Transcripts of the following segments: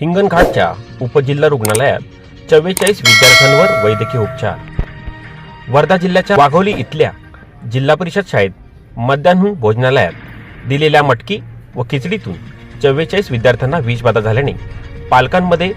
हिंगणघाटच्या उपजिल्हा रुग्णालयात चव्वेचाळीस विद्यार्थ्यांवर वैद्यकीय उपचार. वर्धा जिल्ह्याच्या वाघोली इथल्या जिल्हा परिषद शाळेत मध्यान्हून भोजनालयात दिलेल्या मटकी व खिचडीतून चव्वेचाळीस विद्यार्थ्यांना विषबाधा झाल्याने पालकांमध्ये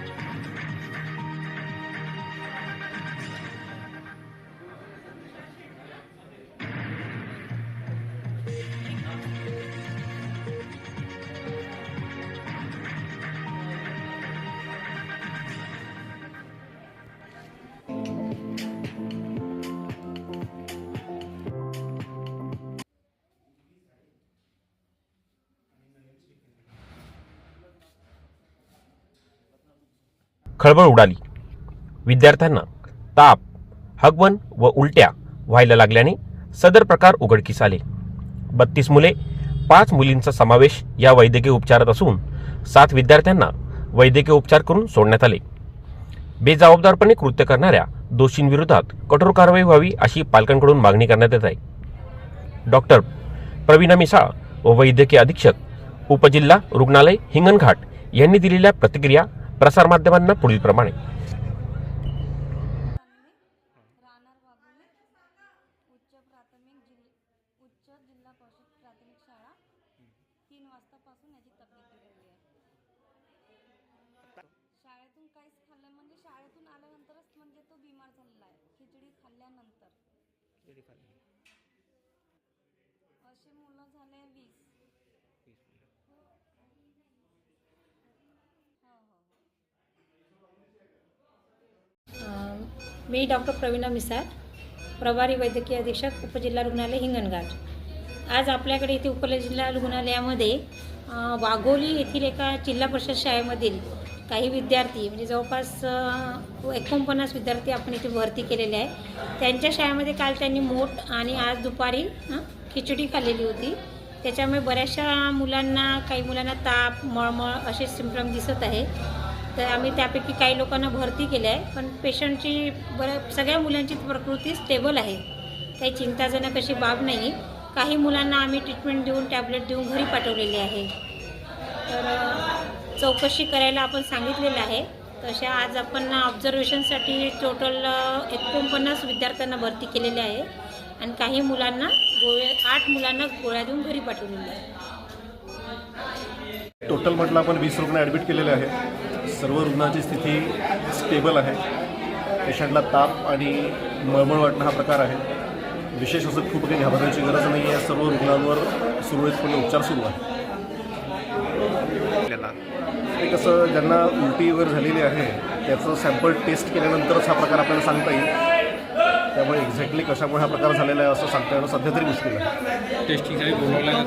खळबळ उडाली. विद्यार्थ्यांना ताप हगवण व उलट्या व्हायला लागल्याने सदर प्रकार उघडकीस आले. बत्तीस मुले पाच मुलींचा समावेश या वैद्यकीय उपचारात असून सात विद्यार्थ्यांना वैद्यकीय उपचार करून सोडण्यात आले. बेजबाबदारपणे कृत्य करणाऱ्या दोषींविरोधात कठोर कारवाई व्हावी अशी पालकांकडून मागणी करण्यात येत आहे. डॉक्टर प्रवीणा मिसाळ व वैद्यकीय अधीक्षक उपजिल्हा रुग्णालय हिंगणघाट यांनी दिलेल्या प्रतिक्रिया प्रसारमाध्यमांना पुढील प्रमाणे. राहणार वाघोली उच्च प्राथमिक जिल्हा उच्च जिल्हा परिषद प्राथमिक शाळा. तीन वाजतापासून याची तब्येत बिघडली आहे. शाळेतून काहीच खाल्लं म्हणजे शाळेतून आल्यानंतरच म्हणजे तो बिमार झालेला आहे. खिचडी खाल्ल्यानंतर. असे मुलं झाले वीस हो हो अ, मी डॉक्टर प्रवीणा मिसाळ प्रभारी वैद्यकीय अधीक्षक उपजिल्हा रुग्णालय हिंगणघाट. आज आपल्याकडे इथे उपजिल्हा रुग्णालयामध्ये वाघोली येथील एका जिल्हा परिषद शाळेमधील काही विद्यार्थी म्हणजे जवळपास एकोणपन्नास विद्यार्थी आपण इथे भरती केलेले आहे त्यांच्या शाळेमध्ये काल त्यांनी मोठ आणि आज दुपारी खिचडी खाल्लेली होती. त्याच्यामुळे बऱ्याचशा मुलांना काही मुलांना ताप मळमळ असे सिम्पटम दिसत आहे. तर आम्ही त्यापैकी काही लोकांना भरती केलं आहे. पण पेशंटची बऱ्या सगळ्या मुलांची प्रकृती स्टेबल आहे. काही चिंताजनक अशी बाब नाही. काही मुलांना आम्ही ट्रीटमेंट देऊन टॅबलेट देऊन घरी पाठवलेले आहे. तर चौकशी करायला आपण सांगितलेलं आहे. तशा आज आपण ऑब्झर्वेशनसाठी टोटल एकोणपन्नास विद्यार्थ्यांना भरती केलेले आहे. आणि काही मुलांना गोळ्या आठ मुलांना गोळ्या देऊन घरी पाठवलेल्या आहे. टोटल म्हटलं आपण वीस रुग्ण ॲडमिट केलेले आहेत. सर्व रुग्णांची स्थिती स्टेबल आहे. पेशंटला ताप आणि मळमळ वाटणं हा प्रकार आहे. विशेष असं खूप काही घाबरण्याची गरज नाही आहे सर्व रुग्णांवर सुरळीतपणे उपचार सुरू आहे ते कसं ज्यांना उलटी वगैरे झालेली आहे त्याचं सॅम्पल टेस्ट केल्यानंतरच हा प्रकार आपल्याला सांगता येईल. त्यामुळे एक्झॅक्टली कशामुळे हा प्रकार झालेला आहे असं सांगता येणं सध्या तरी मुश्किल आहे. टेस्टिंगसाठी बोलवलं